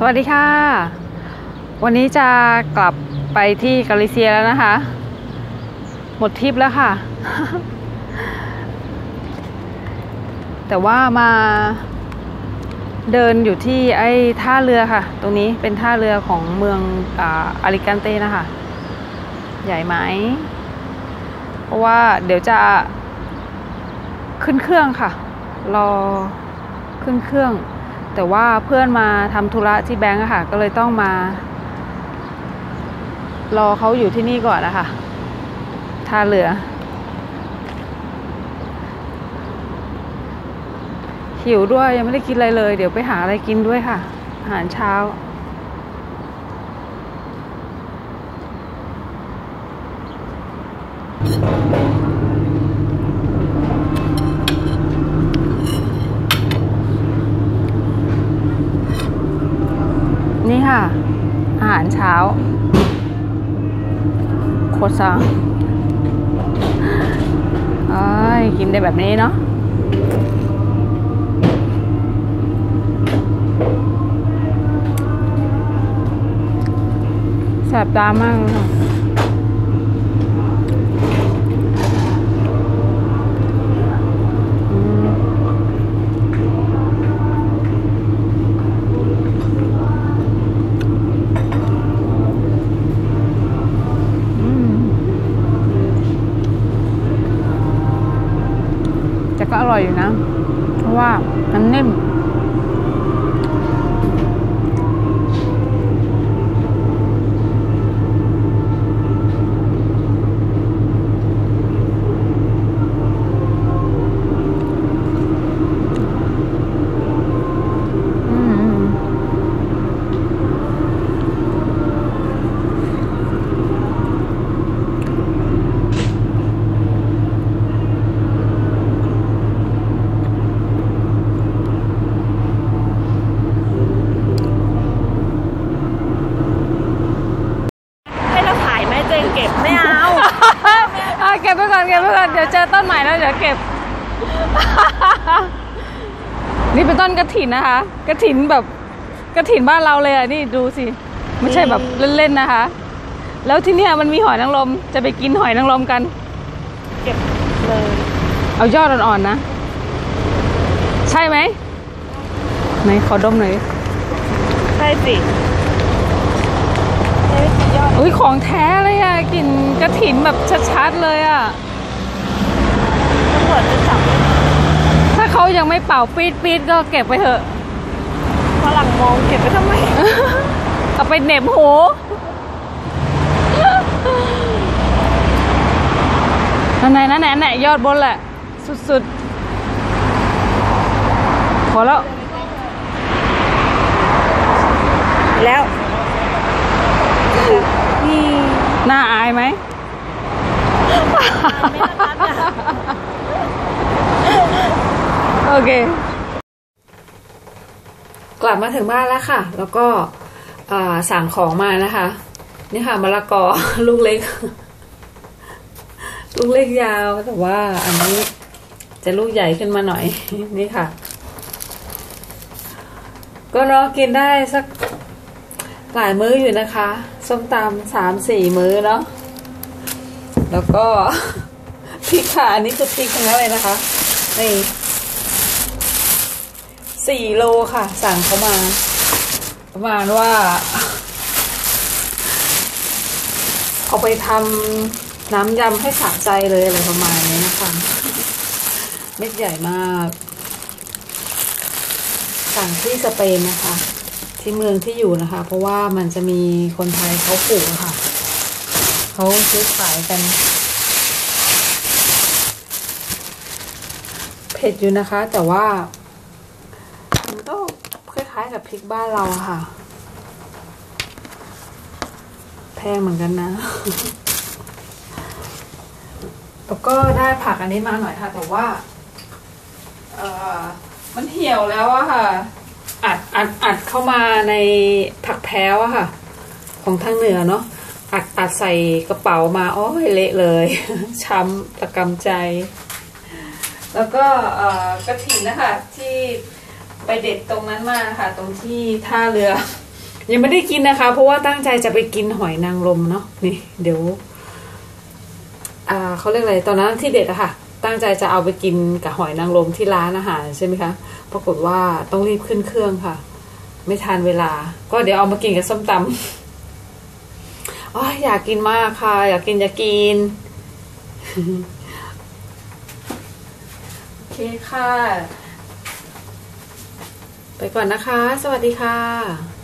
สวัสดีค่ะ วันนี้จะกลับไปที่กาลิเซียแล้วนะคะ หมดทริปแล้วค่ะ แต่ว่ามาเดินอยู่ที่ไอ้ท่าเรือค่ะ ตรงนี้เป็นท่าเรือของเมืองอาอาริกันเต้นะคะ ใหญ่ไหม เพราะว่าเดี๋ยวจะขึ้นเครื่องค่ะ รอขึ้นเครื่อง แต่ว่าเพื่อนมาทำธุระที่แบงก์อะค่ะ ก็เลยต้องมา รอเขาอยู่ที่นี่ก่อนนะคะท่าเรือ หิวด้วยยังไม่ได้กินอะไรเลย เดี๋ยวไปหาอะไรกินด้วยค่ะ อาหารเช้า นี่ค่ะ อาหารเช้าโคซ่าเอ้ยกินได้แบบนี้เนาะแสบตามากเลยค่ะอืมอืมแต่ก็อ ร่อยอยู่นะ เพราะว่ามันนิ่ม อืมให้เราถ่ายไหมเจงเก็บไม่เอา เอาเก็ บไปก่อนเก็บไปก่อนเดี๋ยวเจอต้นใหม่แล้วเดี๋ยวเก็บ นี่เป็นต้นกระถินนะคะกระถินแบบกระถินบ้านเราเลยอะนี่ดูสิไม่ใช่แบบเล่นๆนะคะ แล้วที่เนี่ยมันมีหอยนางรมจะไปกินหอยนางรมกัน เก็บเลย เอายอดอ่อนๆนะ ใช่ไหมไหนขอดมหน่อยดิใช่สิใช่สุดยอดอุ้ยของแท้เลยอะกลิ่นกระถินแบบชัดๆเลยอะตำ รวจจะจับถ้าเขายังไม่เป่าปี๊ดปี๊ดก็เก็บไปเถอะฝรั่งมองเก็บไปทำไม เอาไปเหน็บหูนั่นไหนนั่นไหนนั่นไหนยอดบนแหละ สุดๆ พอแล้ว แล้ว นี่ น่าอายไหม โอ เค กลับมาถึงบ้านแล้วค่ะ แล้วก็สั่งของมานะคะ นี่ค่ะมะละกอลูกเล็ก ลูกเล็กยาวแต่ว่าอันนี้จะลูกใหญ่ขึ้นมาหน่อย นี่ค่ะ ก็เนาะกินได้สักหลายมื้ออยู่นะคะ ส้มตำสามสี่มื้อเนาะแล้วก็พริกค่ะอันนี้คือพริกทั้งนั้นเลยนะคะนี่ สี่โลค่ะ สั่งเขามา ประมาณว่า เอาไปทำน้ำยำให้สะใจเลยอะไรประมาณนี้นะคะ เม็ดใหญ่มาก สั่งที่สเปนนะคะ ที่เมืองที่อยู่นะคะ เพราะว่ามันจะมีคนไทยเขาปลูกค่ะ เขาซื้อขายกันเผ็ดอยู่นะคะ แต่ว่า ล้ายๆกับพริกบ้านเราค่ะ แพงเหมือนกันนะ แล้วก็ได้ผักอันนี้มาหน่อยค่ะ แต่ว่า เออมันเหี่ยวแล้วอะค่ะ อัดอัดอัดเข้ามาในผักแพ้วอะค่ะ ของทางเหนือเนาะอัดอัดใส่กระเป๋ามาโอ้ยเละเลย ช้ำตะกำใจ แล้วก็เออกระถิ่นนะคะที่ ไปเด็ดตรงนั้นมาค่ะ ตรงที่ท่าเรือ ยังไม่ได้กินนะคะ เพราะว่าตั้งใจจะไปกินหอยนางรมเนาะนี่ เดี๋ยว อ่าเขาเรียกอะไรตอนนั้นที่เด็ดอะค่ะ ตั้งใจจะเอาไปกินกับหอยนางรมที่ร้านอาหารใช่ไหมคะปรากฏว่าต้องรีบขึ้นเครื่องค่ะ ไม่ทันเวลา ก็เดี๋ยวเอามากินกับส้มตำอ๋ออยากกินมากค่ะ อยากกินอยากกินโอเคค่ะ ไปก่อนนะคะ สวัสดีค่ะ